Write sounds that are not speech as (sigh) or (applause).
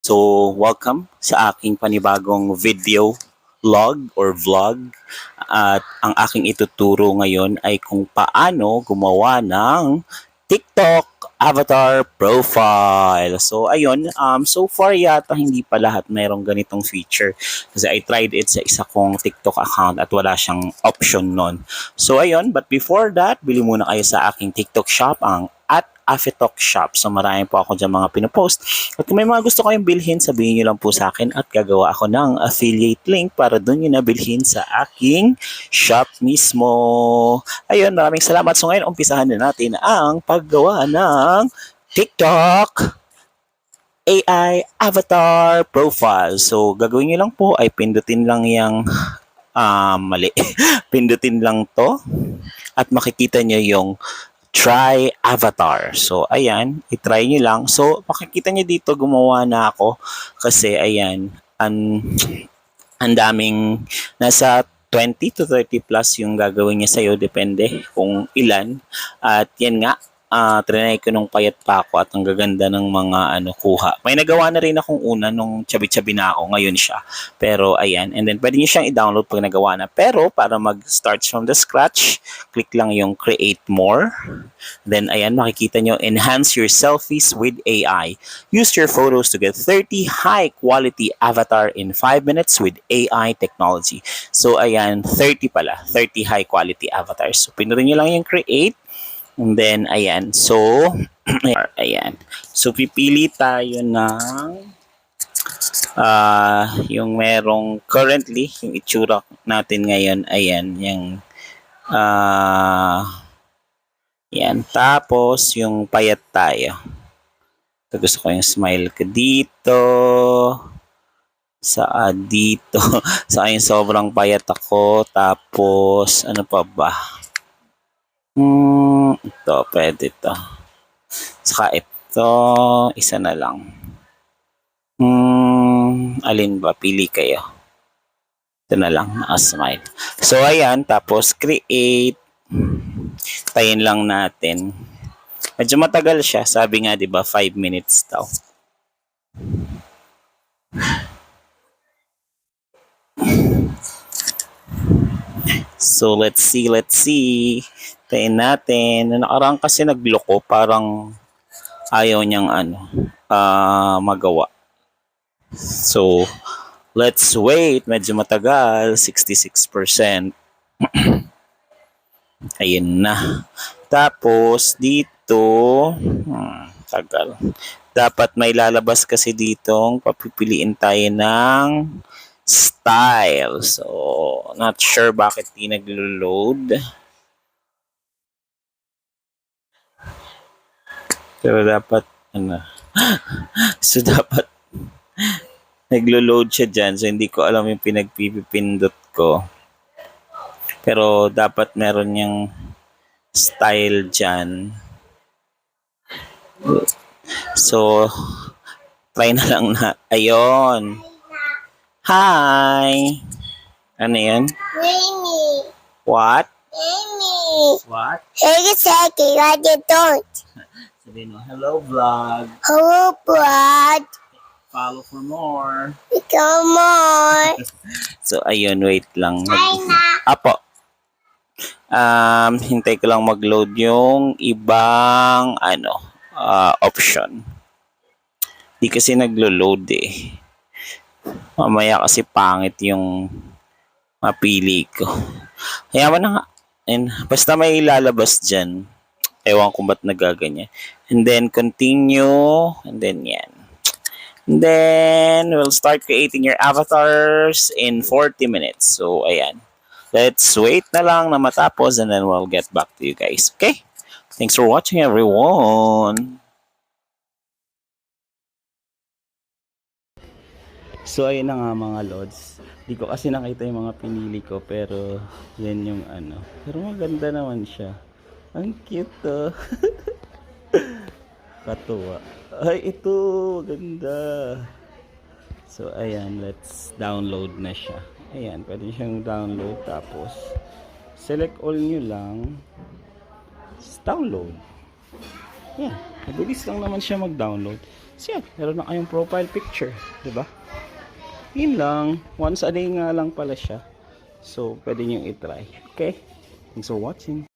So, welcome sa aking panibagong video log or vlog. At ang aking ituturo ngayon ay kung paano gumawa ng TikTok avatar profile. So, ayun, um, so far yata hindi pa lahat mayroong ganitong feature. Kasi I tried it sa isa kong TikTok account at wala siyang option nun. So, ayun, but before that, bili muna kayo sa aking TikTok shop, ang at Afetalk Shop. So marami po ako dyan mga pinopost. At kung may mga gusto kayong bilhin, sabihin nyo lang po sa akin at gagawa ako ng affiliate link para doon nyo na bilhin sa aking shop mismo. Ayun, maraming salamat. So ngayon, umpisahan na natin ang paggawa ng TikTok AI avatar profile. So gagawin nyo lang po ay pindutin lang yung ah, mali. (laughs) pindutin lang to at makikita nyo yung try avatar. So, ayan, itry nyo lang. So, makikita nyo dito, gumawa na ako. Kasi, ayan, ang, ang daming, nasa 20 to 30 plus yung gagawin niya sa'yo, depende kung ilan. At yan nga, ah trinay ko nung payat pa ako at ang gaganda ng mga ano kuha. May nagawa na rin akong una nung chabi-chabi na ako, ngayon siya. Pero ayan, and then pwede niyo siyang i-download pag nagawa na. Pero para mag-start from the scratch, click lang yung create more. Then ayan, makikita nyo, enhance your selfies with AI. Use your photos to get 30 high quality avatar in 5 minutes with AI technology. So ayan, 30 pala, 30 high quality avatars. So pinurin nyo lang yung create. And then, ayan. So, (clears throat) ayan. So, pipili tayo ng ah yung merong currently, yung itsura natin ngayon, ayan, yung ah yan. Tapos, yung payat tayo. So, gusto ko yung smile ko dito. Sa ah, dito. (laughs) sa yung sobrang payat ako. Tapos, ano pa ba? Hmm, ito, pwede to. Saka ito, isa na lang. Hmm, alin ba? Pili kayo. Ito na lang, naka-smile. So, ayan, tapos create. Tayin lang natin. Medyo matagal siya. Sabi nga, di ba, 5 minutes daw. So, let's see, let's see. Tayin natin. Na nakaraan kasi nagloko, parang ayaw niyang ano, ah magawa. So, let's wait. Medyo matagal, 66%. (clears throat) Ayun na. Tapos, dito, hmm, tagal. Dapat may lalabas kasi ditong papipiliin tayo ng style. So, not sure bakit di naglo-load. Pero dapat, ano, (gasps) so dapat, naglo-load siya dyan. So, hindi ko alam yung pinagpipindot ko. Pero, dapat meron yung style dyan. So, try na lang na. Ayun. Hi! Ano yan? Mimi, What? Mimi, What? a second, what you don't. Sabihin mo, hello vlog. Hello, Brad. Follow for more. Come on. (laughs) So, ayun, wait lang. Hi, na. Apo. Um, hintay ko lang mag-load yung ibang, ano, ah, option. Di kasi naglo-load eh. Mamaya kasi pangit yung mapili ko. Kaya mo na nga. And, basta may lalabas dyan. Ewan kung ba't nagaganyan. And then, continue. And then, yan. And then, we'll start creating your avatars in 40 minutes. So, ayan. Let's wait na lang na matapos and then we'll get back to you guys. Okay? Thanks for watching, everyone. So, ayun na nga mga lods. Di ko kasi nakita yung mga pinili ko pero yan yung ano. Pero maganda naman siya. Ang cute to. (laughs) Katuwa. Ay, ito. Maganda. So, ayan. Let's download na siya. Ayan. Pwede siyang download. Tapos, select all nyo lang. Just download. Yan. Mabilis lang naman siya mag-download. So yan, meron na kayong profile picture. 'di ba? Yun lang. Once a day nga lang pala siya. So, pwede nyo i-try. Okay? Thanks for watching.